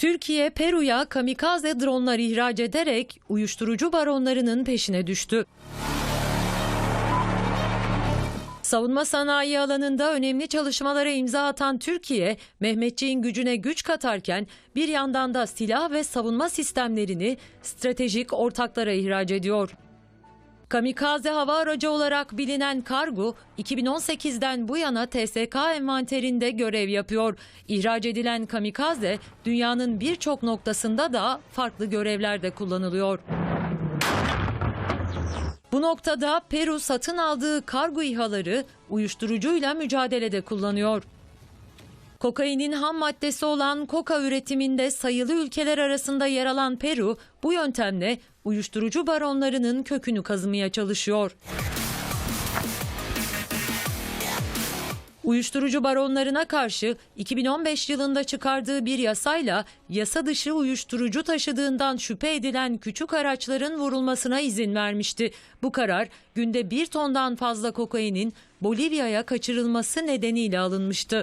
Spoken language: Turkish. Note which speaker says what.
Speaker 1: Türkiye, Peru'ya kamikaze dronlar ihraç ederek uyuşturucu baronlarının peşine düştü. Savunma sanayi alanında önemli çalışmalara imza atan Türkiye, Mehmetçiğin gücüne güç katarken bir yandan da silah ve savunma sistemlerini stratejik ortaklara ihraç ediyor. Kamikaze hava aracı olarak bilinen Kargo, 2018'den bu yana TSK envanterinde görev yapıyor. İhraç edilen kamikaze, dünyanın birçok noktasında da farklı görevlerde kullanılıyor. Bu noktada Peru satın aldığı kargo İHA'ları uyuşturucuyla mücadelede kullanıyor. Kokainin ham maddesi olan koka üretiminde sayılı ülkeler arasında yer alan Peru bu yöntemle uyuşturucu baronlarının kökünü kazımaya çalışıyor. Uyuşturucu baronlarına karşı 2015 yılında çıkardığı bir yasayla yasa dışı uyuşturucu taşıdığından şüphe edilen küçük araçların vurulmasına izin vermişti. Bu karar günde bir tondan fazla kokainin Bolivya'ya kaçırılması nedeniyle alınmıştı.